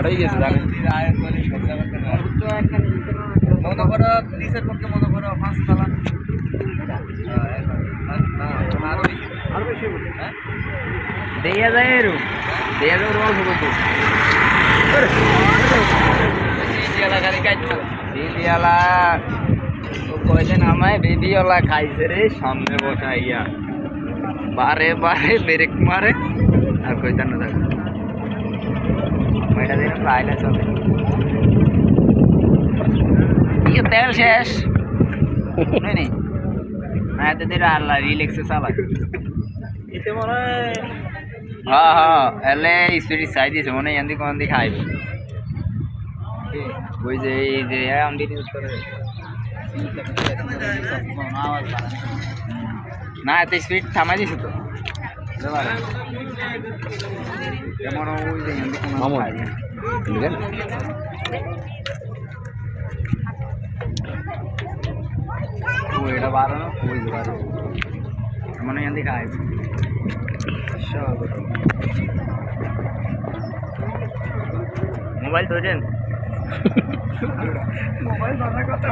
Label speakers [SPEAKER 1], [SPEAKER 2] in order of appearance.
[SPEAKER 1] Hard হয়ে গেছে জানেন
[SPEAKER 2] মনে করো নিচের পক্ষে মনে করো পাঁচ তলা হ্যাঁ?
[SPEAKER 1] দেয়া যায় এরু দেয়া যায় ওর অল্প করব দিদিওয়ালা ও কইলে নামায় বেবিওয়ালা খাইছে রে সামনে বসাইয়া। বারে বারে ব্রেক মারে। আর কইতাম না লাইলে চলে। ইয়ে তেল শেষ। নেই না এত দের আল্লাহ রিল্যাক্সে চালায়
[SPEAKER 2] এতে মনে হয়
[SPEAKER 1] হ্যাঁ হ্যাঁ এলে স্পিড চাই দিয়েছে মনে হয় এন্দি কোন দিকে খাইবে ওই যে এই যে আমদি না এত স্পিড থামাই দিছে তো।
[SPEAKER 3] মামুন। বুঝলেন
[SPEAKER 1] এটা বারো না ওই বারো মনে হয় এন্দি খাইবে মোবাইল ধরেন
[SPEAKER 2] মোবাইল কথা